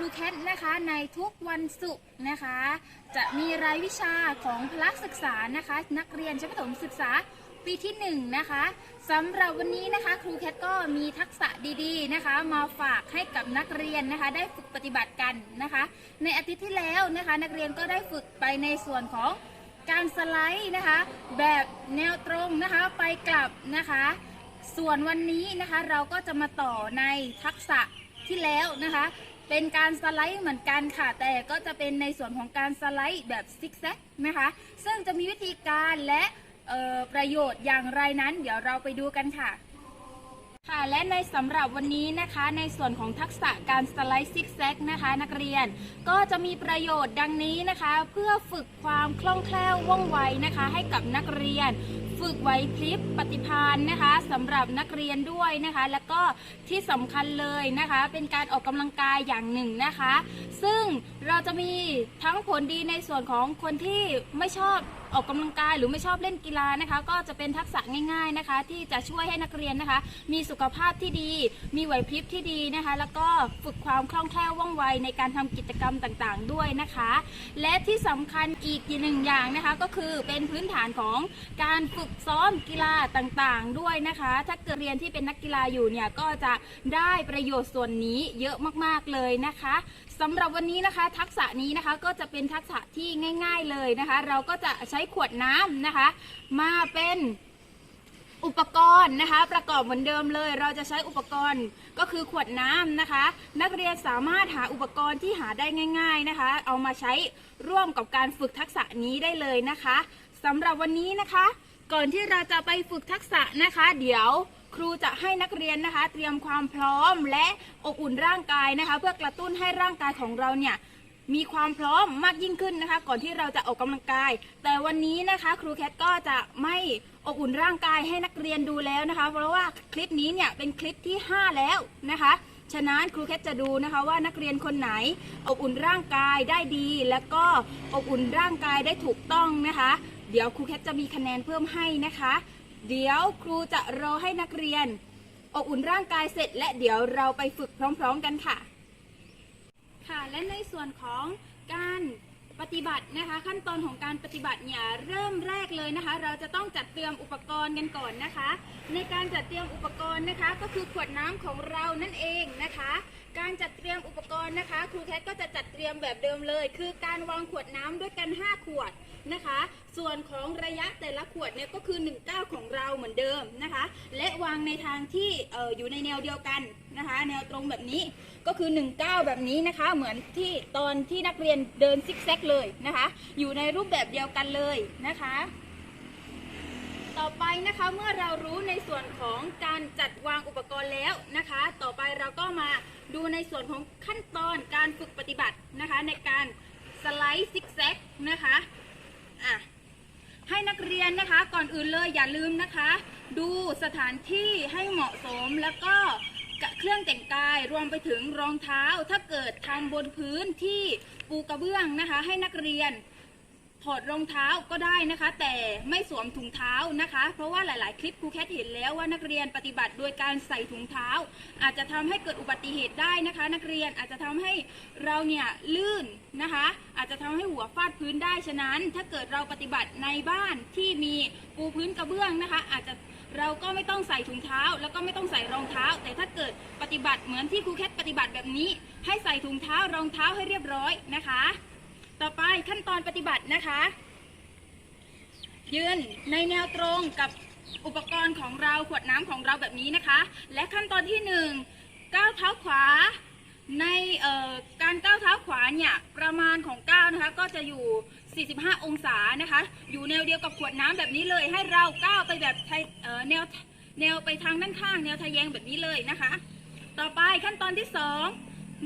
รูแคทนะคะในทุกวันศุกร์นะคะ จะมีรายวิชาของพละศึกษานะคะ นักเรียนชั้นประถมศึกษาปีที่หนึ่งนะคะสำหรับวันนี้นะคะ ครูแคทก็มีทักษะดีๆนะคะ มาฝากให้กับนักเรียนนะคะ ได้ฝึกปฏิบัติกันนะคะ ในอาทิตย์ที่แล้วนะคะ นักเรียนก็ได้ฝึกไปในส่วนของการสไลด์นะคะ แบบแนวตรงนะคะไปกลับนะคะ ส่วนวันนี้นะคะเราก็จะมาต่อในทักษะที่แล้วนะคะ เป็นการสไลด์เหมือนกันค่ะ แต่ก็จะเป็นในส่วนของการสไลด์แบบซิกแซกนะคะ ซึ่งจะมีวิธีการและประโยชน์อย่างไรนั้น เดี๋ยวเราไปดูกันค่ะค่ะและในสำหรับวันนี้นะคะในส่วนของทักษะการสไลด์ซิกแซกนะคะนักเรียนก็จะมีประโยชน์ดังนี้นะคะ เพื่อฝึกความคล่องแคล่วว่องไวนะคะ ให้กับนักเรียน ฝึกไหวพริบปฏิภาณนะคะสำหรับนักเรียนด้วยนะคะ แล้วก็ที่สำคัญเลยนะคะ เป็นการออกกำลังกายอย่างหนึ่งนะคะ ซึ่งเราจะมีทั้งผลดีในส่วนของคนที่ไม่ชอบ ออกกำลังกายหรือไม่ชอบเล่นกีฬานะคะ ก็จะเป็นทักษะง่าย ๆนะคะ ที่จะช่วยให้นักเรียนนะคะ มีสุขภาพที่ดี มีไหวพริบที่ดีนะคะ แล้วก็ฝึกความคล่องแคล่วว่องไวในการทำกิจกรรมต่างๆ ด้วยนะคะ และที่สำคัญอีกหนึ่งอย่างนะคะ ก็คือเป็นพื้นฐานของการฝึกซ้อมกีฬาต่างๆ ด้วยนะคะ ถ้าเกิดเรียนที่เป็นนักกีฬาอยู่เนี่ยก็จะได้ประโยชน์ส่วนนี้เยอะมากๆเลยนะคะสำหรับวันนี้นะคะ ทักษะนี้นะคะก็จะเป็นทักษะที่ง่าย ๆเลยนะคะ เราก็จะใช้ช้ขวดน้ำนะคะ มาเป็นอุปกรณ์นะคะ ประกอบเหมือนเดิมเลย เราจะใช้อุปกรณ์ก็คือขวดน้ำนะคะ นักเรียนสามารถหาอุปกรณ์ที่หาได้ง่าย ๆนะคะ เอามาใช้ร่วมกับการฝึกทักษะนี้ได้เลยนะคะสำหรับวันนี้นะคะ ก่อนที่เราจะไปฝึกทักษะนะคะ เดี๋ยวครูจะให้นักเรียนนะคะ เตรียมความพร้อมและอบอุ่นร่างกายนะคะ เพื่อกระตุ้นให้ร่างกายของเราเนี่ย มีความพร้อมมากยิ่งขึ้นนะคะ ก่อนที่เราจะออกกำลังกาย แต่วันนี้นะคะครูแคทก็จะไม่อบอุ่นร่างกายให้นักเรียนดูแล้วนะคะ เพราะว่าคลิปนี้เนี่ยเป็นคลิปที่ 5 แล้วนะคะฉะนั้นครูแคทจะดูนะคะว่านักเรียนคนไหน อบอุ่นร่างกายได้ดี แล้วก็อบอุ่นร่างกายได้ถูกต้องนะคะ เดี๋ยวครูแคทจะมีคะแนนเพิ่มให้นะคะ เดี๋ยวครูจะรอให้นักเรียน อบอุ่นร่างกายเสร็จ และเดี๋ยวเราไปฝึกพร้อม ๆ กันค่ะ ค่ะ และในส่วนของการปฏิบัตินะคะ ขั้นตอนของการปฏิบัติเนี่ยเริ่มแรกเลยนะคะ เราจะต้องจัดเตรียมอุปกรณ์กันก่อนนะคะ ในการจัดเตรียมอุปกรณ์นะคะ ก็คือขวดน้ำของเรานั่นเองนะคะ การจัดเตรียมอุปกรณ์นะคะ ครูแคทก็จะจัดเตรียมแบบเดิมเลย คือการวางขวดน้ำด้วยกัน 5 ขวด นะคะ ส่วนของระยะแต่ละขวดเนี่ยก็คือ1ก้าของเราเหมือนเดิมนะคะ และวางในทางที่เอออยู่ในแนวเดียวกันนะคะ แนวตรงแบบนี้ก็คือ1ก้าแบบนี้นะคะ เหมือนที่ตอนที่นักเรียนเดินซิกแซกเลยนะคะ อยู่ในรูปแบบเดียวกันเลยนะคะต่อไปนะคะเมื่อเรารู้ในส่วนของการจัดวางอุปกรณ์แล้วนะคะ ต่อไปเราก็มาดูในส่วนของขั้นตอนการฝึกปฏิบัตินะคะ ในการสไลด์ซิกแซกนะคะ อะให้นักเรียนนะคะ ก่อนอื่นเลยอย่าลืมนะคะ ดูสถานที่ให้เหมาะสมแล้วก็เครื่องแต่งกายรวมไปถึงรองเท้า ถ้าเกิดทำบนพื้นที่ปูกระเบื้องนะคะ ให้นักเรียน ถอดรองเท้าก็ได้นะคะ แต่ไม่สวมถุงเท้านะคะ เพราะว่าหลาย ๆ คลิปครูแคทเห็นแล้วว่านักเรียนปฏิบัติโดยการใส่ถุงเท้า อาจจะทำให้เกิดอุบัติเหตุได้นะคะ นักเรียนอาจจะทำให้เราเนี่ยลื่นนะคะ อาจจะทำให้หัวฟาดพื้นได้ฉะนั้น ถ้าเกิดเราปฏิบัติในบ้านที่มีปูพื้นกระเบื้องนะคะ อาจจะเราก็ไม่ต้องใส่ถุงเท้า แล้วก็ไม่ต้องใส่รองเท้า แต่ถ้าเกิดปฏิบัติเหมือนที่ครูแคทปฏิบัติแบบนี้ ให้ใส่ถุงเท้ารองเท้าให้เรียบร้อยนะคะ ต่อไปขั้นตอนปฏิบัตินะคะ ยืนในแนวตรงกับอุปกรณ์ของเราขวดน้ำของเราแบบนี้นะคะ และขั้นตอนที่หนึ่งก้าวเท้าขวาในการก้าวเท้าขวาเนี่ยประมาณของก้าวนะคะก็จะอยู่ 45 องศานะคะ อยู่แนวเดียวกับขวดน้ำแบบนี้เลย ให้เราก้าวไปแบบแนวแนวไปทางด้านข้าง แนวทะแยงแบบนี้เลยนะคะ ต่อไปขั้นตอนที่สอง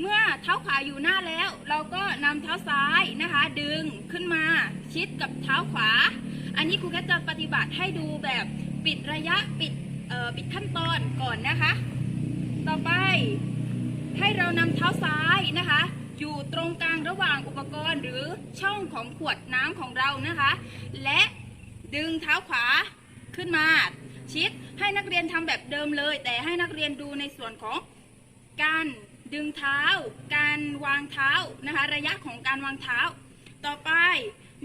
เมื่อเท้าขวาอยู่หน้าแล้ว เราก็นำเท้าซ้ายนะคะ ดึงขึ้นมาชิดกับเท้าขวา อันนี้ครูแคทจะปฏิบัติให้ดูแบบปิดระยะปิดปิดขั้นตอนก่อนนะคะ ต่อไปให้เรานำเท้าซ้ายนะคะ อยู่ตรงกลางระหว่างอุปกรณ์หรือช่องของขวดน้ำของเรานะคะ และดึงเท้าขวาขึ้นมา ชิดให้นักเรียนทำแบบเดิมเลย แต่ให้นักเรียนดูในส่วนของการ ดึงเท้า การวางเท้านะคะ ระยะของการวางเท้า ต่อไป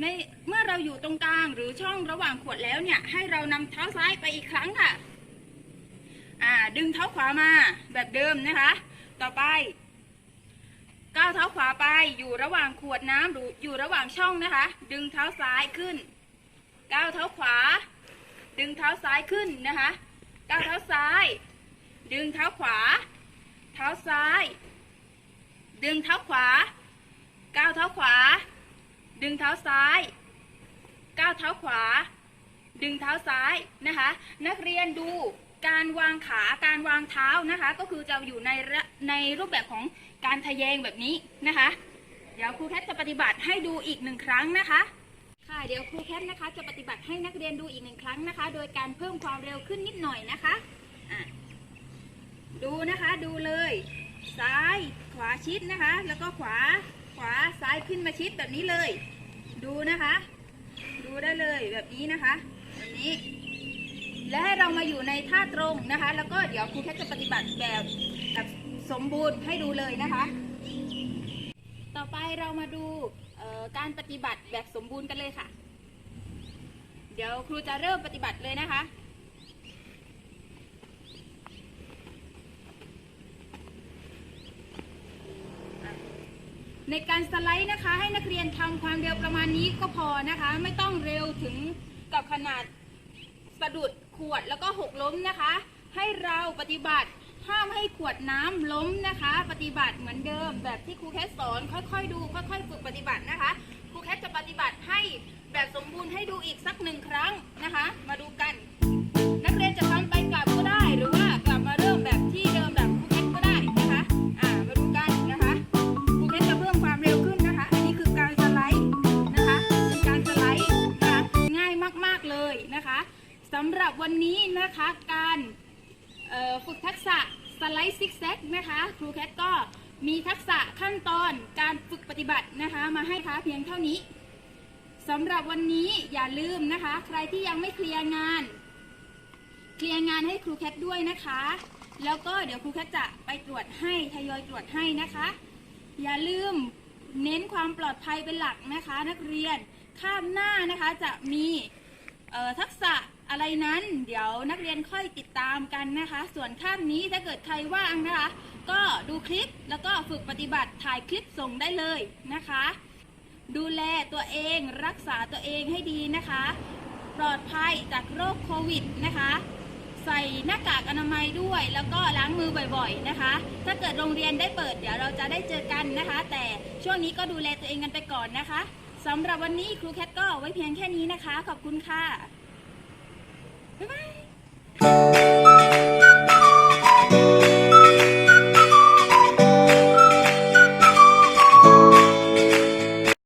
ในเมื่อเราอยู่ตรงกลางหรือช่องระหว่างขวดแล้วเนี่ย ให้เรานำเท้าซ้ายไปอีกครั้งค่ะอ่าดึงเท้าขวามาแบบเดิมนะคะ ต่อไปก้าวเท้าขวาไปอยู่ระหว่างขวดน้ำหรืออยู่ระหว่างช่องนะคะ ดึงเท้าซ้ายขึ้นก้าวเท้าขวา ดึงเท้าซ้ายขึ้นนะคะก้าวเท้าซ้าย ดึงเท้าขวา ท้าซ้าย ดึงเท้าขวา ก้าวเท้าขวา ดึงเท้าซ้าย ก้าวเท้าขวา ดึงเท้าซ้ายนะคะ นักเรียนดูการวางขาการวางเท้านะคะ ก็คือจะอยู่ในในรูปแบบของการทะแยงแบบนี้นะคะ เดี๋ยวครูแคทจะปฏิบัติให้ดูอีกหนึ่งครั้งนะคะค่ะเดี๋ยวครูแคทนะคะจะปฏิบัติให้นักเรียนดูอีกหนึ่งครั้งนะคะ โดยการเพิ่มความเร็วขึ้นนิดหน่อยนะคะ นะคะ ดูเลย ซ้ายขวาชิดนะคะ แล้วก็ขวาขวาซ้ายขึ้นมาชิดแบบนี้เลย ดูนะคะ ดูได้เลยแบบนี้นะคะแบบนี้ และให้เรามาอยู่ในท่าตรงนะคะ แล้วก็เดี๋ยวครูแคทจะปฏิบัติแบบแบบสมบูรณ์ให้ดูเลยนะคะ ต่อไปเรามาดูการปฏิบัติแบบสมบูรณ์กันเลยค่ะ เดี๋ยวครูจะเริ่มปฏิบัติเลยนะคะ ในการสไลด์นะคะ ให้นักเรียนทำความเร็วประมาณนี้ก็พอนะคะ ไม่ต้องเร็วถึงกับขนาดสะดุดขวดแล้วก็หกล้มนะคะ ให้เราปฏิบัติห้ามให้ขวดน้ำล้มนะคะ ปฏิบัติเหมือนเดิม แบบที่ครูแคทสอนค่อยๆ ดูค่อยๆฝึกปฏิบัตินะคะครูแคทจะปฏิบัติให้แบบสมบูรณ์ให้ดูอีกสักหนึ่งครั้งนะคะ มาดูกัน วันนี้นะคะการฝึกทักษะสไลด์ซิกแซกนะคะครูแคทก็มีทักษะขั้นตอนการฝึกปฏิบัตินะคะมาให้คะเพียงเท่านี้สำหรับวันนี้อย่าลืมนะคะ ใครที่ยังไม่เคลียร์งาน เคลียร์งานให้ครูแคทด้วยนะคะ แล้วก็เดี๋ยวครูแคทจะไปตรวจให้ทยอยตรวจให้นะคะ อย่าลืมเน้นความปลอดภัยเป็นหลักนะคะ นักเรียนข้ามหน้านะคะจะมีทักษะ อะไรนั้นเดี๋ยวนักเรียนค่อยติดตามกันนะคะ ส่วนข้ามนี้ถ้าเกิดใครว่างนะคะ ก็ดูคลิปแล้วก็ฝึกปฏิบัติถ่ายคลิปส่งได้เลยนะคะ ดูแลตัวเองรักษาตัวเองให้ดีนะคะ ปลอดภัยจากโรคโควิดนะคะใส่หน้ากากอนามัยด้วยแล้วก็ล้างมือบ่อยๆนะคะ ถ้าเกิดโรงเรียนได้เปิดเดี๋ยวเราจะได้เจอกันนะคะ แต่ช่วงนี้ก็ดูแลตัวเองกันไปก่อนนะคะสำหรับวันนี้ครูแคทก็ไว้เพียงแค่นี้นะคะ ขอบคุณค่ะ บ๊ายบาย